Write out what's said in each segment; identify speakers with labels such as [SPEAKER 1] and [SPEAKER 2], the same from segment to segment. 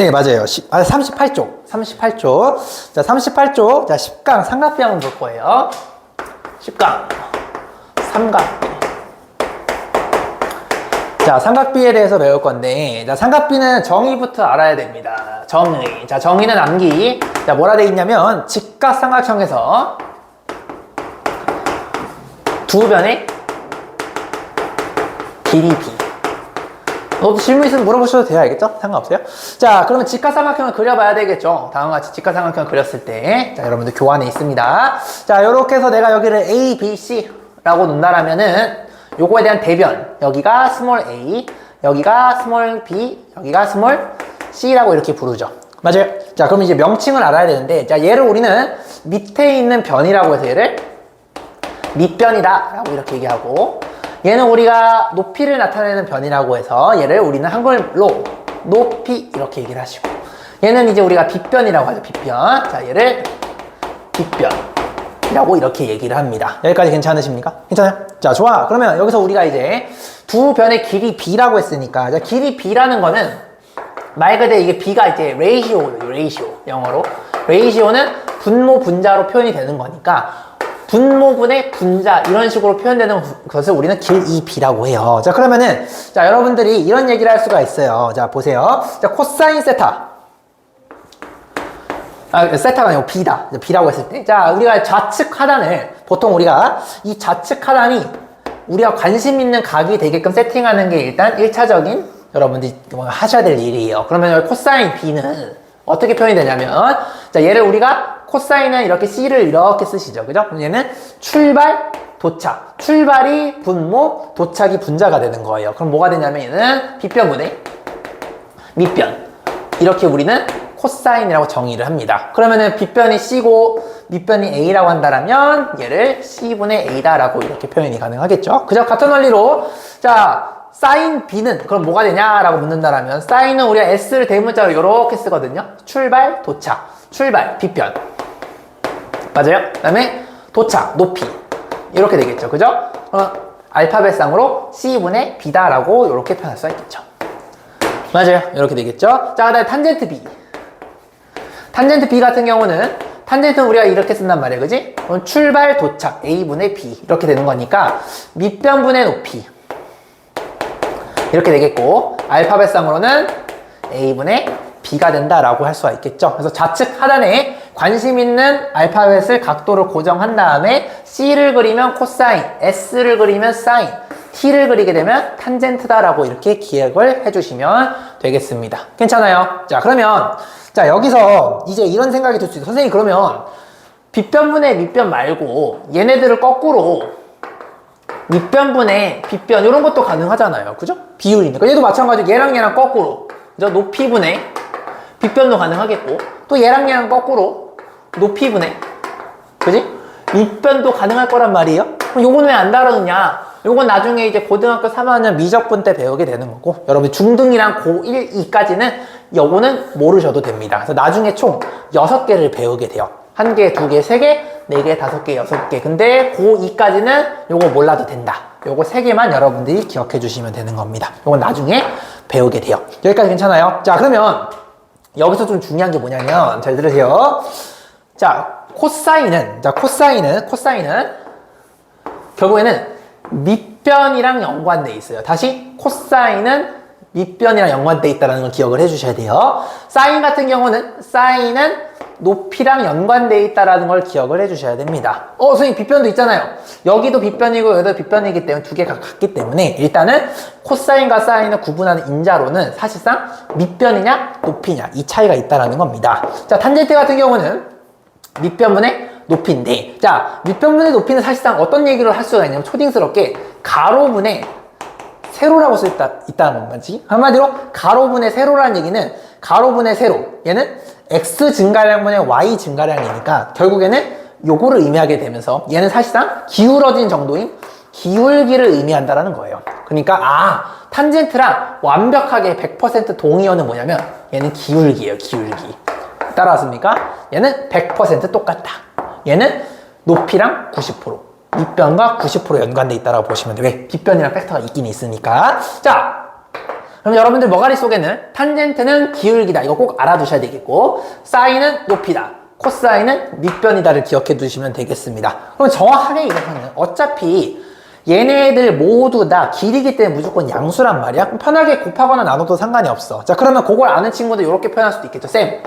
[SPEAKER 1] 네, 맞아요. 시, 아, 38쪽. 38쪽. 자, 38쪽. 자, 10강 삼각비 한번 볼 거예요. 10강. 삼각비. 자, 삼각비에 대해서 배울 건데, 자, 삼각비는 정의부터 알아야 됩니다. 정의. 자, 정의는 암기. 자, 뭐라 돼 있냐면, 직각삼각형에서 두 변의 길이 B. 너도 질문 있으면 물어보셔도 돼요. 알겠죠? 상관없어요. 자, 그러면 직각삼각형을 그려봐야 되겠죠? 다음과 같이 직각삼각형을 그렸을 때. 자, 여러분들 교환에 있습니다. 자, 요렇게 해서 내가 여기를 A, B, C라고 놓는다라면은 요거에 대한 대변. 여기가 스몰 a, 여기가 스몰 b, 여기가 스몰 c라고 이렇게 부르죠. 맞아요. 자, 그럼 이제 명칭을 알아야 되는데, 자, 얘를 우리는 밑에 있는 변이라고 해서 얘를 밑변이다 라고 이렇게 얘기하고 얘는 우리가 높이를 나타내는 변이라고 해서 얘를 우리는 한글로 높이 이렇게 얘기를 하시고 얘는 이제 우리가 빗변이라고 하죠 빗변. 자 얘를 빗변이라고 이렇게 얘기를 합니다. 여기까지 괜찮으십니까? 괜찮아요? 자 좋아. 그러면 여기서 우리가 이제 두 변의 길이 b라고 했으니까 자, 길이 b라는 거는 말 그대로 이게 b가 이제 레이시오예요 레이시오 영어로. 레이시오는 분모 분자로 표현이 되는 거니까 분모분의 분자 이런 식으로 표현되는 것을 우리는 길 2b라고 해요. 자 그러면은 자 여러분들이 이런 얘기를 할 수가 있어요. 자 보세요. 자 코사인 세타. 아 세타가 아니고 b다. b라고 했을 때. 자 우리가 좌측 하단을 보통 우리가 이 좌측 하단이 우리가 관심 있는 각이 되게끔 세팅하는 게 일단 1차적인 여러분들이 하셔야 될 일이에요. 그러면 코사인 b는 어떻게 표현이 되냐면 자 얘를 우리가 코사인은 이렇게 C를 이렇게 쓰시죠. 그죠? 그럼 얘는 출발, 도착. 출발이 분모, 도착이 분자가 되는 거예요. 그럼 뭐가 되냐면 얘는 빗변분의 밑변. 이렇게 우리는 코사인이라고 정의를 합니다. 그러면은 빗변이 C고 밑변이 A라고 한다면 얘를 C분의 A다라고 이렇게 표현이 가능하겠죠. 그죠? 같은 원리로 자 사인 B는 그럼 뭐가 되냐라고 묻는다라면 사인은 우리가 S를 대문자로 이렇게 쓰거든요. 출발, 도착. 출발, 빗변. 맞아요? 그 다음에 도착, 높이. 이렇게 되겠죠. 그죠? 어, 알파벳상으로 C분의 B다라고 이렇게 표현할 수가 있겠죠. 맞아요. 이렇게 되겠죠. 자, 그 다음에 탄젠트 B. 탄젠트 B 같은 경우는 탄젠트는 우리가 이렇게 쓴단 말이에요. 그지? 그럼 출발, 도착, A분의 B. 이렇게 되는 거니까 밑변분의 높이. 이렇게 되겠고 알파벳상으로는 A분의 B가 된다라고 할 수가 있겠죠. 그래서 좌측 하단에 관심 있는 알파벳을 각도를 고정한 다음에 C를 그리면 코사인, S를 그리면 사인, T를 그리게 되면 탄젠트다라고 이렇게 기억을 해주시면 되겠습니다. 괜찮아요? 자, 그러면 자 여기서 이제 이런 생각이 들 수 있어요. 선생님 그러면 빗변분의 밑변 말고 얘네들을 거꾸로 밑변분의 빗변 이런 것도 가능하잖아요. 그죠? 비율이니까 얘도 마찬가지로 얘랑 얘랑 거꾸로 그죠? 높이분의 빗변도 가능하겠고 또 얘랑 얘랑 거꾸로 높이분의 그지? 밑변도 가능할 거란 말이에요. 그럼 요건 왜 안 다루느냐? 요건 나중에 이제 고등학교 3학년 미적분 때 배우게 되는 거고 여러분 중등이랑 고1, 2까지는 요거는 모르셔도 됩니다. 그래서 나중에 총 6개를 배우게 돼요. 한 개, 두 개, 세 개, 네 개, 다섯 개, 여섯 개. 근데 고2까지는 요거 몰라도 된다. 요거 세 개만 여러분들이 기억해 주시면 되는 겁니다. 요건 나중에 배우게 돼요. 여기까지 괜찮아요? 자, 그러면 여기서 좀 중요한 게 뭐냐면 잘 들으세요. 자, 코사인은 자, 코사인은 코사인은 결국에는 밑변이랑 연관돼 있어요. 다시 코사인은 밑변이랑 연관돼 있다는 걸 기억을 해주셔야 돼요. 사인 같은 경우는 사인은 높이랑 연관돼 있다는 걸 기억을 해주셔야 됩니다. 어, 선생님 빗변도 있잖아요. 여기도 빗변이고 여기도 빗변이기 때문에 두 개가 같기 때문에 일단은 코사인과 사인을 구분하는 인자로는 사실상 밑변이냐 높이냐 이 차이가 있다는 겁니다. 자, 탄젠트 같은 경우는 밑변분의 높이인데 자 밑변분의 높이는 사실상 어떤 얘기를 할 수가 있냐면 초딩스럽게 가로분의 세로라고 써 있다, 있다는 거지. 한마디로 가로분의 세로라는 얘기는 가로분의 세로 얘는 x 증가량분의 y 증가량이니까 결국에는 요거를 의미하게 되면서 얘는 사실상 기울어진 정도인 기울기를 의미한다라는 거예요. 그러니까 아 탄젠트랑 완벽하게 100% 동의어는 뭐냐면 얘는 기울기예요 기울기 따라왔습니까? 얘는 100% 똑같다. 얘는 높이랑 90%, 밑변과 90% 연관돼 있다고 보시면 돼요. 왜? 빗변이랑 팩터가 있긴 있으니까. 자, 그럼 여러분들 머가리 속에는 탄젠트는 기울기다. 이거 꼭 알아두셔야 되겠고, 사인은 높이다. 코사인은 밑변이다를 기억해 두시면 되겠습니다. 그럼 정확하게 이거는 어차피 얘네들 모두 다 길이기 때문에 무조건 양수란 말이야. 편하게 곱하거나 나눠도 상관이 없어. 자, 그러면 그걸 아는 친구들 이렇게 표현할 수도 있겠죠. 쌤,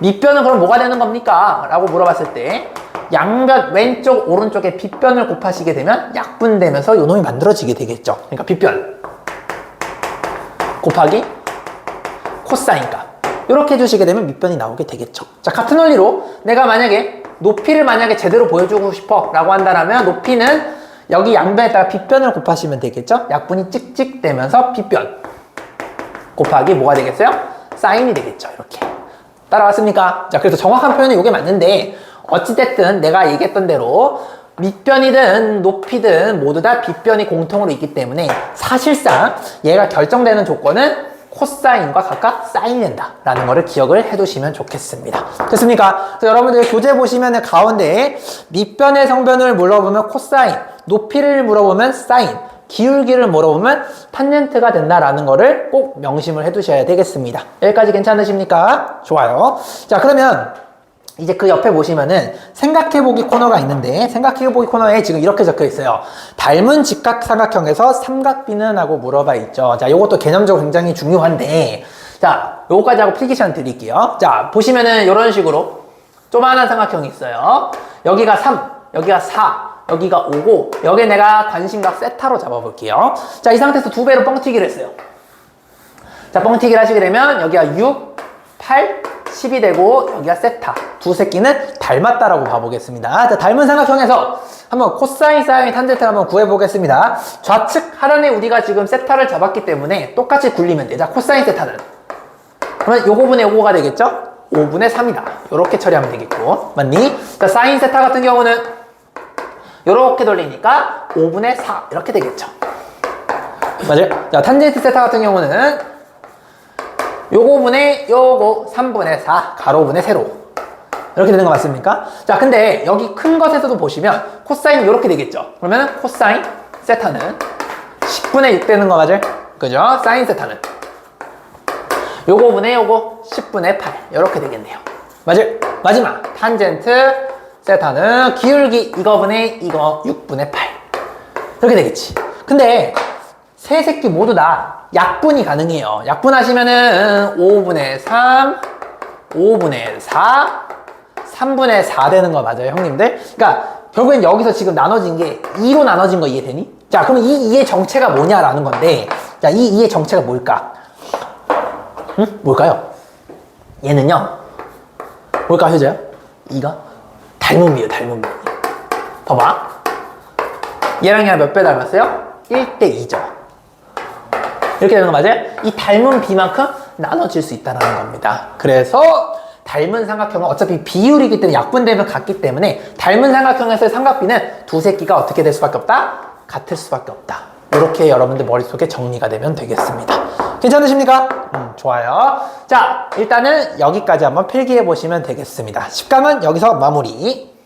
[SPEAKER 1] 밑변은 그럼 뭐가 되는 겁니까? 라고 물어봤을 때 양변 왼쪽 오른쪽에 빗변을 곱하시게 되면 약분되면서 요 놈이 만들어지게 되겠죠. 그러니까 빗변 곱하기 코사인 값 이렇게 해주시게 되면 밑변이 나오게 되겠죠. 자 같은 원리로 내가 만약에 높이를 만약에 제대로 보여주고 싶어 라고 한다면 높이는 여기 양변에다가 빗변을 곱하시면 되겠죠. 약분이 찍찍 되면서 빗변 곱하기 뭐가 되겠어요? 사인이 되겠죠. 이렇게. 따라왔습니까? 자, 그래서 정확한 표현은 이게 맞는데, 어찌됐든 내가 얘기했던 대로 밑변이든 높이든 모두 다 빗변이 공통으로 있기 때문에 사실상 얘가 결정되는 조건은 코사인과 각각 사인이 된다 라는 거를 기억을 해두시면 좋겠습니다 됐습니까? 여러분들 교재 보시면 가운데 밑변의 성변을 물어보면 코사인 높이를 물어보면 사인 기울기를 물어보면 탄젠트가 된다라는 거를 꼭 명심을 해두셔야 되겠습니다. 여기까지 괜찮으십니까? 좋아요. 자, 그러면 이제 그 옆에 보시면은 생각해보기 코너가 있는데 생각해보기 코너에 지금 이렇게 적혀 있어요. 닮은 직각삼각형에서 삼각비는 하고 물어봐 있죠. 자, 요것도 개념적으로 굉장히 중요한데 자, 요거까지 하고 필기 시간 드릴게요. 자, 보시면은 이런 식으로 조그마한 삼각형이 있어요. 여기가 3, 여기가 4, 여기가 5고 여기 내가 관심각 세타로 잡아볼게요. 자, 이 상태에서 두 배로 뻥튀기를 했어요. 자, 뻥튀기를 하시게 되면 여기가 6, 8, 10이 되고 여기가 세타. 두 새끼는 닮았다라고 봐보겠습니다. 자, 닮은 삼각형에서 한번 코사인 사인 탄젠트를 한번 구해보겠습니다. 좌측 하단에 우리가 지금 세타를 잡았기 때문에 똑같이 굴리면 돼. 자, 코사인 세타는. 그러면 요거분의 요거가 되겠죠? 5분의 3이다. 이렇게 처리하면 되겠고. 맞니? 자, 사인 세타 같은 경우는 이렇게 돌리니까 5분의 4 이렇게 되겠죠. 맞아요. 자, 탄젠트 세타 같은 경우는 요거분의 요거 3분의 4 가로분의 세로 이렇게 되는 거 맞습니까? 자, 근데 여기 큰 것에서도 보시면 코사인이 이렇게 되겠죠. 그러면 코사인 세타는 10분의 6 되는 거 맞아요? 그죠? 사인 세타는 요거분의 요거 10분의 8 이렇게 되겠네요. 맞아요? 마지막 탄젠트 세타는 기울기 이거분의 이거 6분의 8 이렇게 되겠지. 근데 세 새끼 모두 다 약분이 가능해요. 약분하시면은 5분의 3, 5분의 4, 3분의 4 되는 거 맞아요, 형님들? 그러니까 결국엔 여기서 지금 나눠진 게 2로 나눠진 거 이해되니? 자, 그럼 이 2의 정체가 뭐냐라는 건데, 자, 이 2의 정체가 뭘까? 응? 뭘까요? 얘는요, 뭘까, 효자야? 2가? 닮은 비. 봐봐. 얘랑 얘랑 몇 배 닮았어요? 1대 2죠. 이렇게 되는 거 맞아요? 이 닮은 비만큼 나눠질 수 있다는 겁니다. 그래서 닮은 삼각형은 어차피 비율이기 때문에 약분되면 같기 때문에 닮은 삼각형에서의 삼각비는 두 새끼가 어떻게 될 수밖에 없다? 같을 수밖에 없다. 이렇게 여러분들 머릿속에 정리가 되면 되겠습니다. 괜찮으십니까? 음, 좋아요. 자, 일단은 여기까지 한번 필기해 보시면 되겠습니다. 10강은 여기서 마무리.